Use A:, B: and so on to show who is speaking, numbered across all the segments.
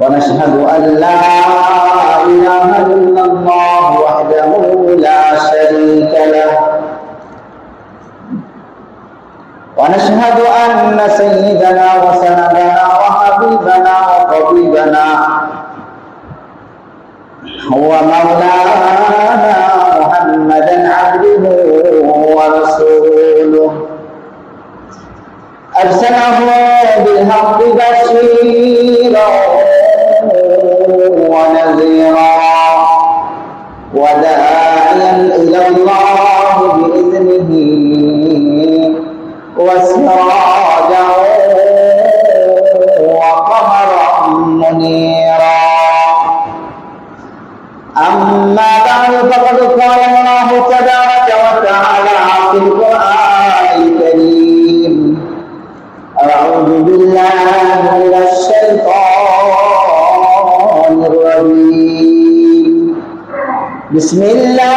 A: ونشهد أن لا إله إلا الله وحده لا شريك له. ونشهد أن سيدنا وسندنا وحبيبنا وطبيبنا هو مولانا بسم الله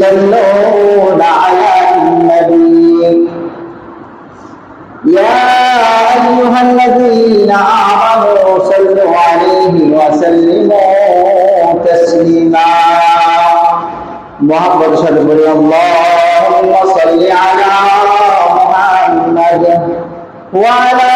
A: يصلون على النبي يا أيها الذين آمنوا صلوا عليه وسلموا تسليما محمد صلى الله عليه اللهم صل على محمد وعلى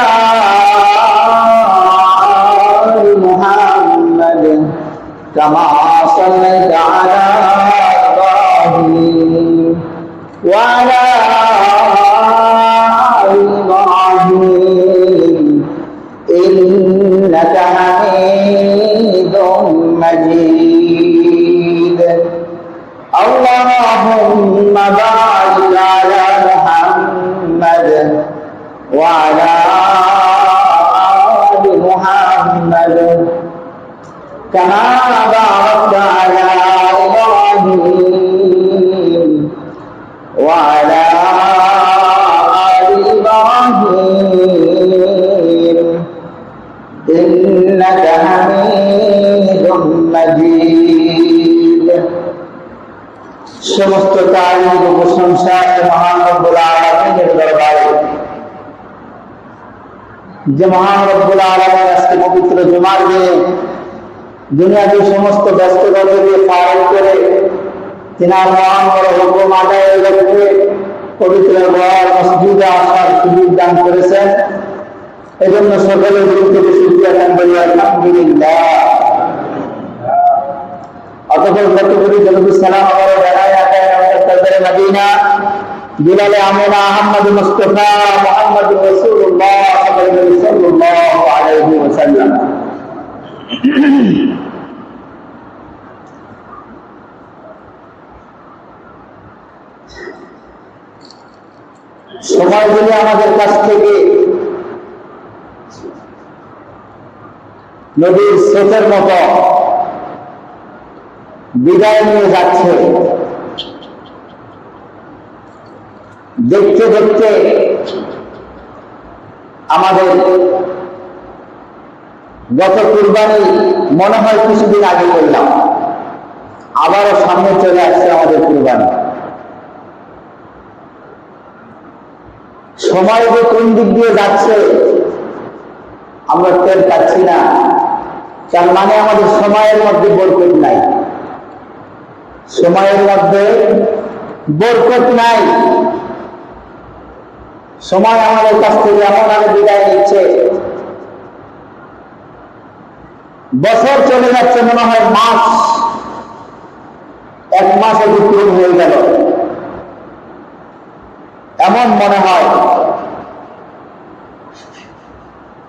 A: যে মহান রব্বুল আলমের আজকে পবিত্র জুমার দিনে দুনিয়াতে সমস্ত ব্যস্ততা থেকে পালন করে তিনার মহান বড় হুকুম আদায়ের লক্ষ্যে পবিত্র ঘর, মসজিদে, আসার সুযোগ দান করেছেন। এজন্য সকলের দিক থেকে শুক্রিয়া দান করি আলহামদুলিল্লাহ। অতঃপর কত করি সালাম আমার জানাই আকায় আমাদের মদিনা। বিলালে আমিনা আহমদ মুস্তফা, মুহাম্মদ আলাইহি ওয়াসাল্লাম সময় দিলে আমাদের কাছ থেকে নদীর স্রোতের মতো বিদায় নিয়ে যাচ্ছে। দেখতে দেখতে আমাদের গত কুরবানি মনে হয় কিছুদিন আগে করলাম। আবারও সামনে চলে আসছে আমাদের কুরবানি। সময় যে কোন দিক দিয়ে যাচ্ছে, আমরা টের পাচ্ছি না। তার মানে আমাদের সময়ের মধ্যে বরকত নাই। সময়ের মধ্যে বরকত নাই। সময় আমাদের কাছ থেকে এমন ভাবে বিদায় নিচ্ছে। বছর চলে যাচ্ছে, মনে হয় মাস, এক মাস অতিক্রম হয়ে গেল। এমন মনে হয়।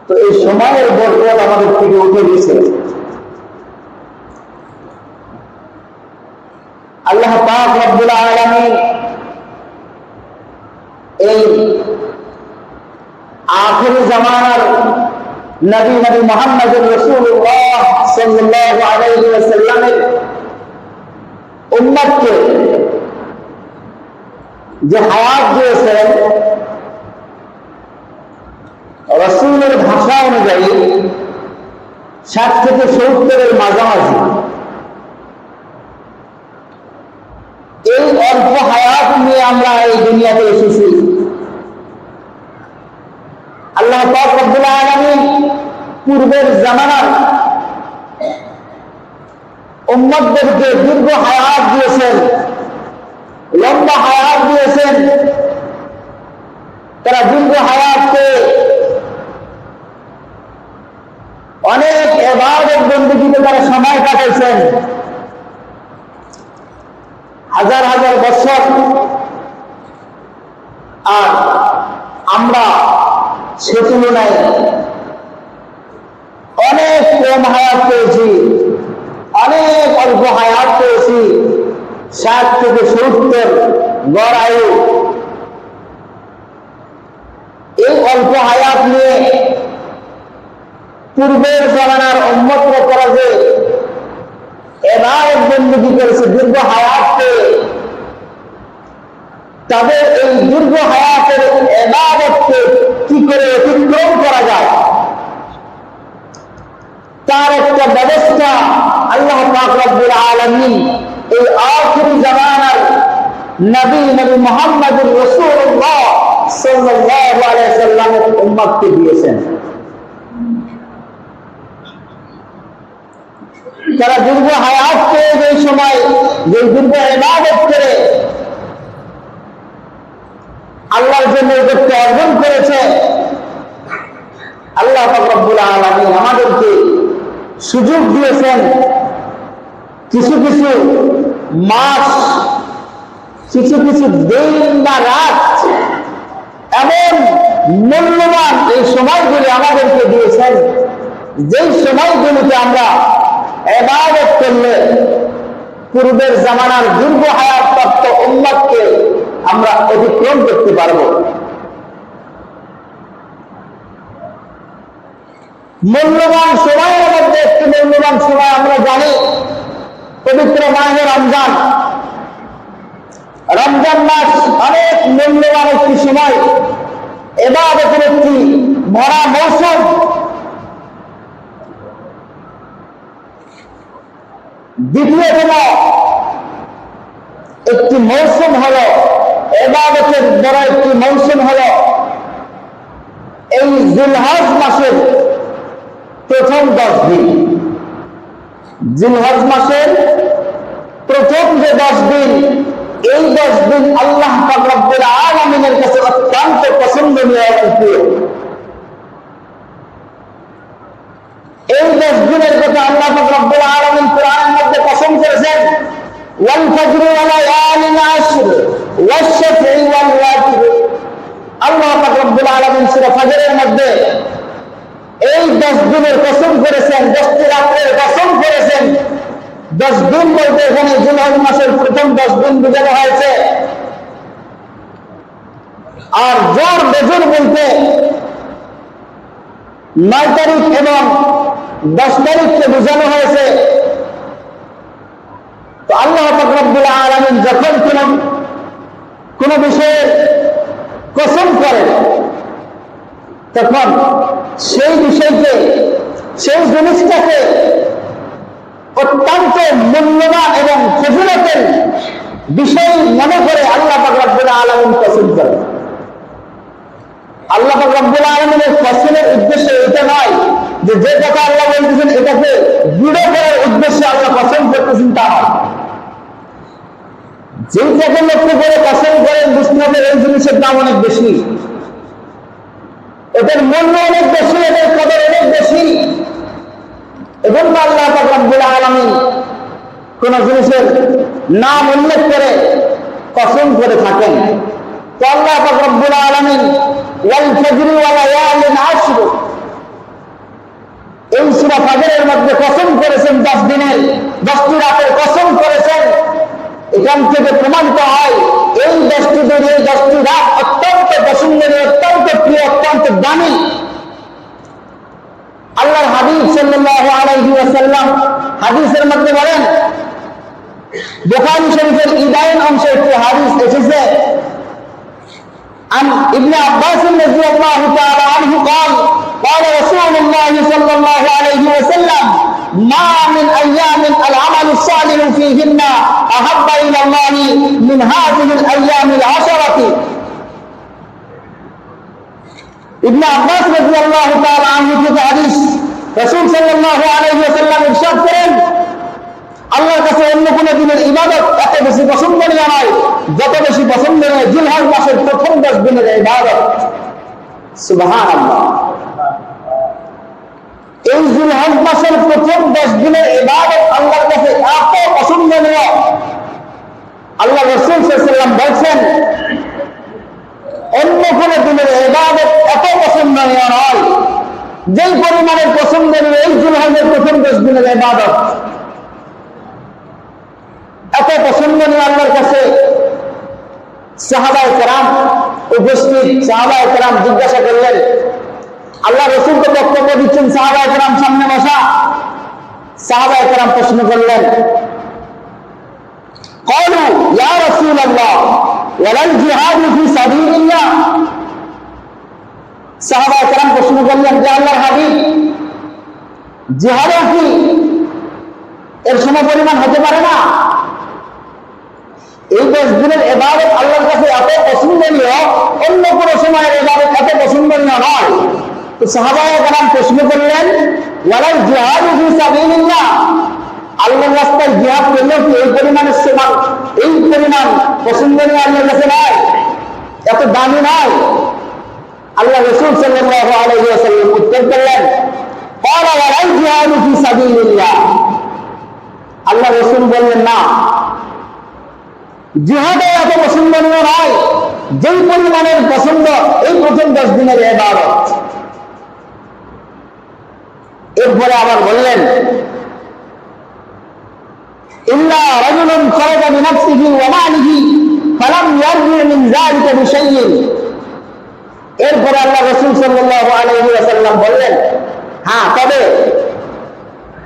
A: তো এই সময়ের বরকত আমাদের থেকে উঠে গেছে। আল্লাহ পাক রব্বুল আলামিন এই আখেরি জামানার নবী নবী মোহাম্মদ রসুল্লাহ সাল্লাল্লাহু আলাইহি ওয়াসাল্লামের উম্মতকে যে হায়াত দিয়েছেন রসুলের ভাষা অনুযায়ী ষাট থেকে সত্তরের মাঝামাঝি এই অল্প হায়াত নিয়ে আমরা এই দুনিয়াতে এসেছি আল্লাহ পূর্বের জামানার উম্মতদেরকে দীর্ঘ হায়াত দিয়েছেন, লম্বা হায়াত দিয়েছেন। তারা দীর্ঘ হায়াতকে অনেক এবারের বন্দীতে তারা সময় কাটাইছেন। হাজার হাজার বছর। আর আমরা সে তুলনায় অনেক কম হায়াত পেয়েছি, অনেক অল্প হায়াত পেয়েছি, ষাট থেকে সত্তর গড় আয়ু। এই অল্প হায়াত নিয়ে পূর্বের জমানার উন্মত করা যে এবার বন্দী করেছে দীর্ঘ হায়াত পেয়ে তাদের এই দীর্ঘ হায়াতের এবাদতকে করে অতিক্রম করা যায়। তার একটা ব্যবস্থা আল্লাহ পাক রব্বুল এই আখিরি জামানার নবী নবী মুহাম্মদুর রাসূলুল্লাহ সাল্লাল্লাহু আলাইহি তারা দীর্ঘ হায়াত পেয়ে যে সময়, যে দীর্ঘ ইবাদত করে আল্লাহর জন্য অর্জন করেছে। আল্লাহ আলমী আমাদেরকে সুযোগ দিয়েছেন কিছু কিছু মাস, কিছু কিছু দিন বা রাত এমন মূল্যবান এই সময়গুলি আমাদেরকে দিয়েছেন, যেই সময়গুলিতে আমরা এবাদত করলে পূর্বের জামানার দীর্ঘ হায়াত প্রাপ্ত উম্মতকে আমরা অতিক্রম করতে পারব। মূল্যবান সময়ের মধ্যে একটি মূল্যবান সময় আমরা জানি, পবিত্র মাহে রমজান। রমজান মাস অনেক মূল্যবান একটি সময়। এবাদতের একটি ভরা মৌসুম। দ্বিতীয়তম একটি মৌসুম হলো এবাদতের বড় একটি মৌসুম হল এই জুলহাজ মাসের প্রথম দশ দিন। জুলহাজ মাসের প্রথম যে দশ দিন, এই দশ দিন আল্লাহ পাকরাব্বের আর আমিনের কাছে অত্যন্ত পছন্দনীয় প্রিয়। এই দশ দিনের কথা আল্লাহ পাকরাব্বের আর আমিন কোরআনের মধ্যে পছন্দ করেছেন ওয়াল ফজরুল আলাইয়া ফাজরের মধ্যে এই দশ দিনের কসম করেছেন, দশটি রাত্রের কসম করেছেন। দশ দিন বলতে এখানে জুলাই মাসের প্রথম দশ দিন বুঝানো হয়েছে। আর জোর বেজোর বলতে নয় তারিখ এবং দশ তারিখকে বোঝানো হয়েছে। আল্লাহ রব্বুল আলমিন যখন কোন কোন বিষয়ে কসম করেন তখন সেই বিষয়কে, সেই জিনিসটাকে অত্যন্ত মূল্যবান এবং ফজিলতের বিষয় মনে করে আল্লাহ রব্বুল আলমিন কসম করেন আল্লাহ রব্বুল আলমিনের ফসলের উদ্দেশ্য এটা নয় যে যে কথা আল্লাহ বলতেছেন এটাকে দৃঢ় করার উদ্দেশ্যে আল্লাহ পছন্দ করতেছেন তা যেটাকে লক্ষ্য করে কসম করেন বুঝতে এই জিনিসের দাম অনেক বেশি। এদের মূল্য অনেক বেশি, এদের কদর অনেক বেশি। এবং আল্লাহ রব্বুল আলমিন কোন জিনিসের নাম উল্লেখ করে কসম করে থাকেন। তো আল্লাহ রব্বুল আলামিন ওয়াল ফজরি ওয়া লায়ালিন আশর এই সূরা ফাজরের মধ্যে কসম করেছেন 10 দিনের 10টি রাতের কসম করেছেন এখান থেকে প্রমাণিত হয়, এই 10টি দিন এই 10টি রাত অত্যন্ত পছন্দের অত্যন্ত প্রিয়, অত্যন্ত দামি। আল্লাহর হাবিব সাল্লাল্লাহু আলাইহি ওয়াসাল্লাম হাদিসের মধ্যে বলেন, বোখারি শরীফের ইদায়ন অংশে একটি হাদিস এসেছে عن ابن عباس رضي الله تعالى عنه قال قال رسول الله صلى الله عليه وسلم ما من ايام العمل الصالح فيهن احب الى الله من هذه الايام العشره ابن عباس رضي الله تعالى عنه থেকে হাদিস রাসূল সাল্লাল্লাহু আলাইহি ওয়াসাল্লাম ইরশাদ করেন আল্লাহর কাছে অন্য কোন দিনের ইবাদত এত বেশি পছন্দনীয় নয় যত বেশি পছন্দনীয় জিলহজ মাসের প্রথম দশ দিনের ইবাদত। সুবহানাল্লাহ। এই জিলহজ মাসের প্রথম দশ দিনের ইবাদত আল্লাহর কাছে এত পছন্দনীয় আল্লাহ রসুল সাল্লাম বলছেন, অন্য কোন দিনের ইবাদত এত পছন্দনীয় নয় যেই পরিমাণের পছন্দনীয় এই জিলহজের প্রথম দশ দিনের ইবাদত। এত পছন্দনীয় আল্লাহর কাছে সাহাবায় কেরাম উপস্থিত, সাহাবায় কেরাম জিজ্ঞাসা করলেন, আল্লাহ রসুল তো বক্তব্য দিচ্ছেন সাহাবায় কেরাম সামনে বসা। সাহাবায় কেরাম প্রশ্ন করলেন, কলু, ইয়া রসুল আল্লাহ ওয়ালাল জিহাদ ফি সাবিলিল্লাহ? সাহাবায় কেরাম প্রশ্ন করলেন যে আল্লাহর হাবিব জিহাদও কি এর সমপরিমাণ হতে পারে না? এই দশ দিনের এবারত আল্লাহর কাছে এত পছন্দনীয়, অন্য কোনো সময়ের এবারত এত পছন্দনীয় নয়। তো সাহাবায় কালাম প্রশ্ন করলেন ওয়ালার জিহাদ সাবিলিল্লাহ? আল্লাহর রাস্তায় জিহাদ করলেও কি এই পরিমাণের সমান, এই পরিমাণ পছন্দনীয় আল্লাহর কাছে নয় এত দামি নয় আল্লাহ রসুল সাল্লাহ আলহিম উত্তর করলেন আল্লাহ রসুল বললেন, না। জিহাদে এত পছন্দনীয় নয় যেই পরিমাণের পছন্দ, এই প্রথম দশ দিনের এবারত এরপরে আবার বললেন এরপরে আল্লাহ বললেন হ্যাঁ তবে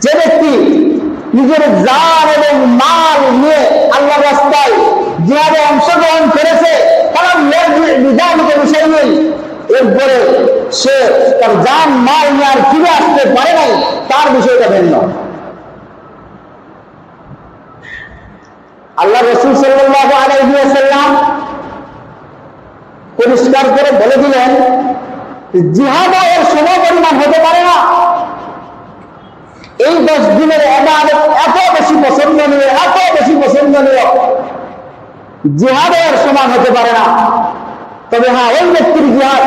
A: যে ব্যক্তি নিজের জান এবং মাল নিয়ে আল্লাহ রাস্তায় জিহাদে অংশগ্রহণ করেছে কারণ বিধানিত বিষয় এরপরে সে তার জান, মাল নিয়ে আর ফিরে আসতে পারে নাই, তার বিষয়টা ভিন্ন। আল্লাহ রসুল সাল্লাহ আলাইসাল্লাম পরিষ্কার করে বলে দিলেন, জিহাদ এর সময় পরিমাণ হতে পারে না। এই দশ দিনের এত বেশি পছন্দনীয় এত বেশি পছন্দনীয় জিহাদের সমান হতে পারে না। তবে হ্যাঁ ওই ব্যক্তির জিহাদ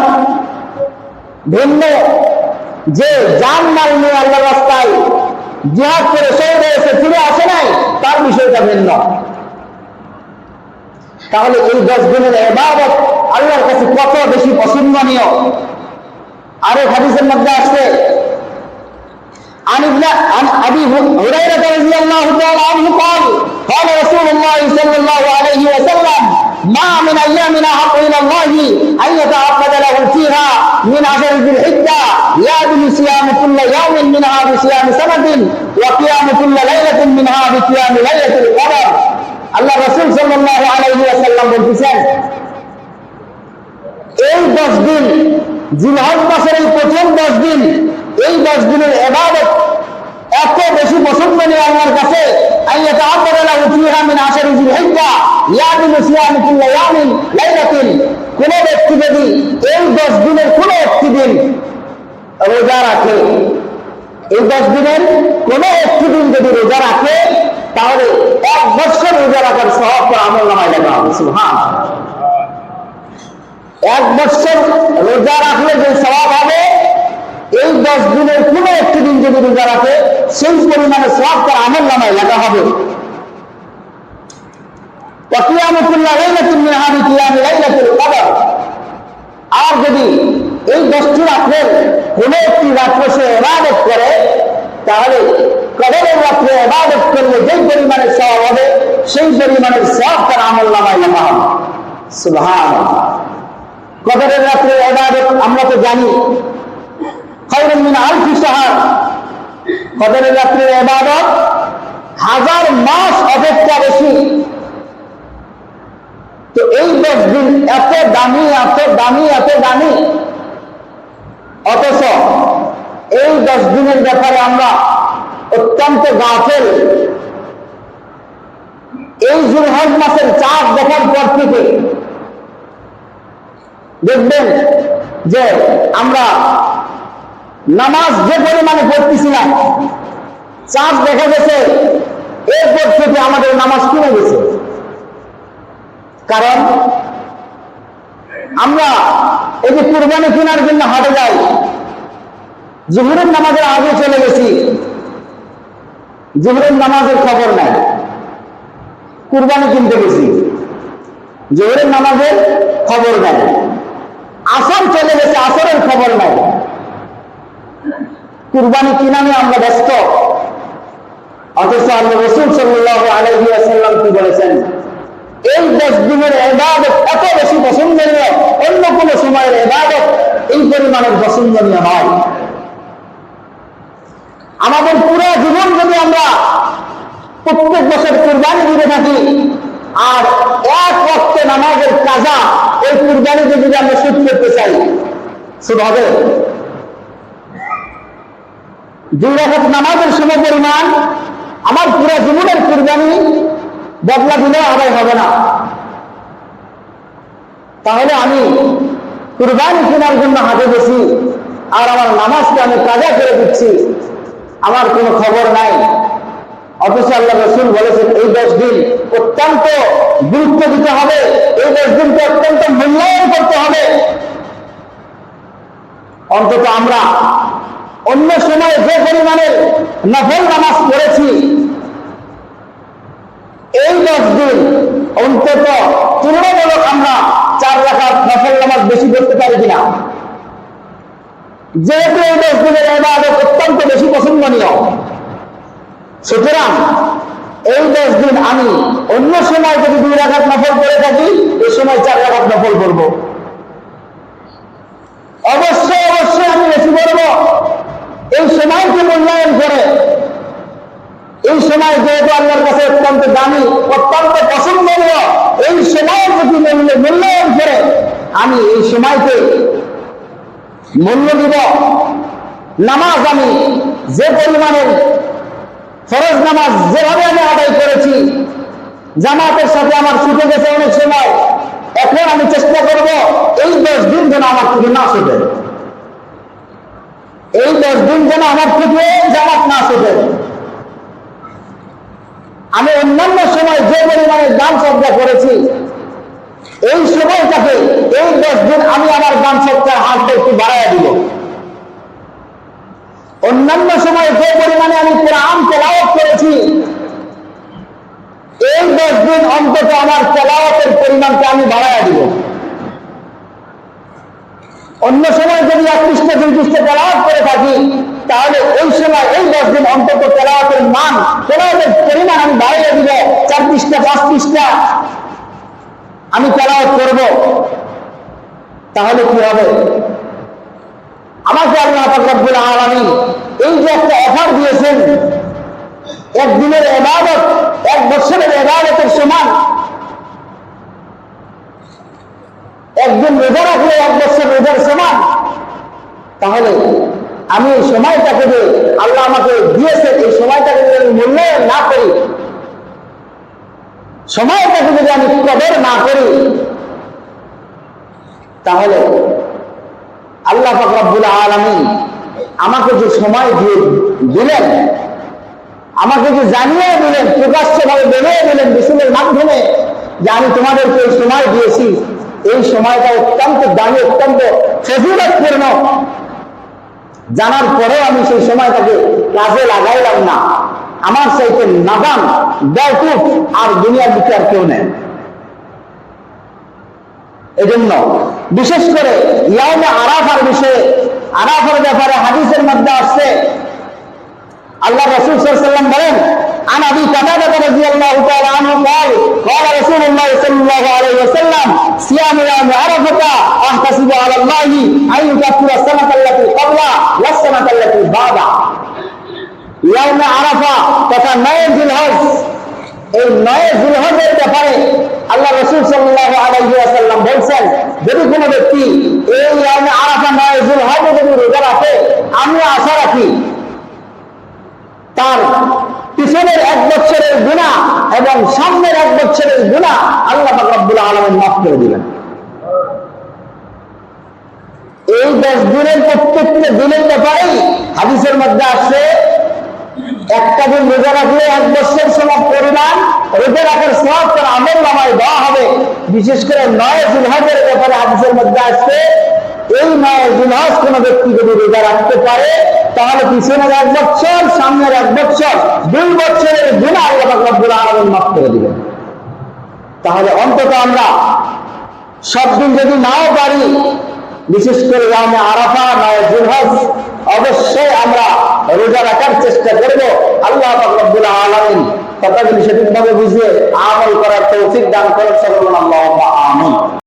A: ভিন্ন। যে যান মাল নিয়ে আল্লাহ রাস্তায় জিহাদ করে শহীদ হয়েছে, ফিরে আসে নাই, তার বিষয়টা ভিন্ন। তাহলে এই দশ দিনের এবাদত আল্লাহর কাছে কত বেশি পছন্দনীয়? আরও হাদিসের মধ্যে আসছে عن ابن عن ابي هريره رضي الله تعالى عنه قال قال رسول الله صلى الله عليه وسلم ما من ايام احق الى الله ان يتعبد له فيها من عشر ذي الحجه يعدل صيام كل يوم منها بصيام سنه وقيام كل ليله منها بقيام ليله القدر আল্লাহ রসুল সাল্লাহ আলাইহি আসাল্লাম বলতেছেন এই দশ দিন জিলহজ মাসের এই প্রথম দশ দিন এই দশ দিনের এবাদত এত বেশি পছন্দনীয় আল্লাহর কাছে। আইয়াতা আব্বাদালা উফিহা মিন আশারি জিলহিজ্জা ইয়াদিনু সিয়ামু কুল্লা ইয়ামিন লাইলাতিন কোন ব্যক্তি যদি এই দশ দিনের কোন একটি দিন রোজা রাখে, এই দশ দিনের কোন একটি দিন যদি রোজা রাখে, তাহলে এক বছর রোজা রাখার সহজ আমল নামায় লেখা হবে এক বছর রোজা রাখলে যে স্বভাব হবে এই দশ দিনের কোনো একটি দিন যদি রোজা রাখে, সেই পরিমাণে সব তার আমল নামায় লেখা হবে। আর যদি এই দশটি রাত্রে কোনো একটি রাত্র সে এবাদত করে, তাহলে কবরের রাত্রে এবাদত করলে যে পরিমাণের সব হবে, সেই পরিমাণের সব তার আমল নামায় লেখা হবে। সুভান কবরের রাত্রে এবাদত আমরা তো জানি খৈরুম মিন আলফি শাহর কদরের রাত্রে এবাদত হাজার মাস অপেক্ষা বেশি। তো এই দশ দিন এত দামি এত দামি এত দামি। অথচ এই দশ দিনের ব্যাপারে আমরা অত্যন্ত গাফেল। এই জুলহজ মাসের চাঁদ দেখার পর থেকে দেখবেন যে আমরা নামাজ যে পরিমাণে পড়তেছি পড়তেছিলাম চাঁদ দেখা গেছে, এরপর থেকে আমাদের নামাজ কমে গেছে। কারণ আমরা এই যে কুরবানি কেনার জন্য হাটে যাই, জুহুরের নামাজের আগে চলে গেছি, জুহুরের নামাজের খবর নাই। কুরবানি কিনতে গেছি, জোহরের নামাজের খবর নাই। আসর চলে গেছে, আসরের খবর নাই। কুরবানি কিনানে আমরা ব্যস্ত? অথচ আল্লাহ রসুল সাল্লাহ আলহি আসাল্লাম কি বলেছেন? এই দশ দিনের এবাদত এত বেশি পছন্দনীয়, অন্য কোন সময়ের এবাদত এই পরিমাণের পছন্দনীয় নয়। আমাদের পুরো জীবন যদি আমরা প্রত্যেক বছর কুরবানি দিতে থাকি, আর এক রক্তে নামাজের কাজা ওই কুরবানিতে যদি আমরা শুট করতে চাই হবে দুই রাখাত নামাজের সম পরিমাণ, আমার পুরো জীবনের কুরবানি বদলা দিলে আদায় হবে না। তাহলে আমি কুরবানি কেনার জন্য হাতে গেছি, আর আমার নামাজকে আমি কাজা করে দিচ্ছি, আমার কোনো খবর নাই। অথচ আল্লাহ রসুল বলেছেন, এই দশ দিন অত্যন্ত গুরুত্ব দিতে হবে, এই দশ দিনকে অত্যন্ত মূল্যায়ন করতে হবে। অন্তত আমরা অন্য সময় যে পরিমাণের নফল নামাজ পড়েছি, এই দশ দিন অন্তত তুলনামূলক আমরা চার রাখার নফল নামাজ বেশি করতে পারি কিনা? যেহেতু এই দশ দিনের এবাদত অত্যন্ত বেশি পছন্দনীয়, সুতরাং এই দশ দিন আমি অন্য সময় যদি দুই রাখাত নফল করে থাকি এই সময় চার রাখাত নফল করব অবশ্যই অবশ্যই আমি বেশি করব এই সময়কে মূল্যায়ন করে এই সময় যেহেতু আল্লাহর কাছে অত্যন্ত দামি, অত্যন্ত পছন্দনীয়, এই সময় যদি মূল্য, মূল্যায়ন করে আমি এই সময়কে মূল্য দিব। নামাজ আমি যে পরিমাণের ফরজ নামাজ যেভাবে আমি আদায় করেছি, জামাতের সাথে আমার ছুটে গেছে অনেক সময়, এখন আমি চেষ্টা করব এই দশ দিন যেন আমার থেকে না ছুটে। এই দশ দিন যেন আমার থেকে জামাত না ছুটে আমি অন্যান্য সময় যে পরিমাণে দান শ্রদ্ধা করেছি, এই সময়টাকে এই দশ দিন আমি আমার দান শ্রদ্ধার হাতটা একটু বাড়াইয়া দিব। অন্যান্য সময় যে পরিমাণে আমি কোরআন তেলাওয়াত করেছি, এই দশ দিন অন্তত আমার তেলাওয়াতের পরিমাণকে আমি বাড়াইয়া দিব। অন্য সময় যদি এক পৃষ্ঠে দুই পৃষ্ঠে তেলাওয়াত করে থাকি তাহলে ওই সময় এই দশ দিন অন্তত তেলাওয়াতের মান, তেলাওয়াতের পরিমাণ আমি বাড়িয়ে দিব চার পৃষ্ঠা পাঁচ পৃষ্ঠা আমি তেলাওয়াত করব। তাহলে কি হবে? আমাকে আল্লাহ রব্বুল আলামিন এই যে একটা অফার দিয়েছেন একদিনের এবাদত, এক বছরের এবাদতের সমান। একদিন রোজা রাখলে এক বছর রোজার সমান। তাহলে আমি এই সময়টাকে যে আল্লাহ আমাকে দিয়েছে এই সময়টাকে যদি আমি মূল্যায়ন না করি, সময়টাকে যদি আমি কদর না করি, তাহলে আল্লাহ ফকরাবুল আলমী আমাকে যে সময় দিয়ে দিলেন, আমাকে যে জানিয়ে দিলেন, প্রকাশ্যভাবে বেরিয়ে দিলেন বিশুলের মাধ্যমে যে আমি তোমাদেরকে এই সময় দিয়েছি, এই সময়টা অত্যন্ত দামি, অত্যন্ত ফজিলতপূর্ণ। জানার পরেও আমি সেই সময়টাকে কাজে লাগাইলাম না আমার চাইতে নাদান বেউকুফ আর দুনিয়ার দিকে আর কেউ নেই এজন্য বিশেষ করে ইয়ামে আরাফার বিষয়ে আরাফার ব্যাপারে হাদিসের মধ্যে আসছে আল্লাহ রসুল সাল্লাম বলেন عن ابي قتاده رضي الله تعالى عنه قال قال رسول الله صلى الله عليه وسلم صيام يوم عرفه তথা নয় জিলহজ এই নয় জিলহজের ব্যাপারে আল্লাহ রসুল সাল্লাহ আলাইসাল্লাম বলছেন, যদি কোনো ব্যক্তি এই আরাফা নয় জিলহজে যদি রোজা রাখে, আমি আশা রাখি তার পিছনের এক বছরের গুণা এবং সামনের এক বছরের গুণা আল্লাহ রব্বুল আলমের মাফ করে দিলেন এই দশ দিনের প্রত্যেকটা দিনের ব্যাপারেই হাদিসের মধ্যে আসছে একটা দিন রোজা রাখলে এক বছর সমান পরিমাণ, রোজা রাখার সব তার আমল নামায় দেওয়া হবে। বিশেষ করে নয় জিলহাজের ব্যাপারে হাদিসের মধ্যে আসছে এই নয় জিলহাজ কোন ব্যক্তি যদি রোজা রাখতে পারে, তাহলে পিছনের এক বছর, সামনের এক বছর, দুই বছরের গুণা আল্লাহ রব্বুল আলামিন মাফ করে দিবেন। তাহলে অন্তত আমরা সব দিন যদি নাও পারি বিশেষ করে আমি আরাফা, নয় জুহাজ অবশ্যই আমরা রোজা রাখার চেষ্টা করব। আল্লাহ রব্বুল আলামিন কথাগুলি সঠিকভাবে বুঝে আমল করার তৌফিক দান করেন। সাল্লাল্লাহু আলাইহি আমিন।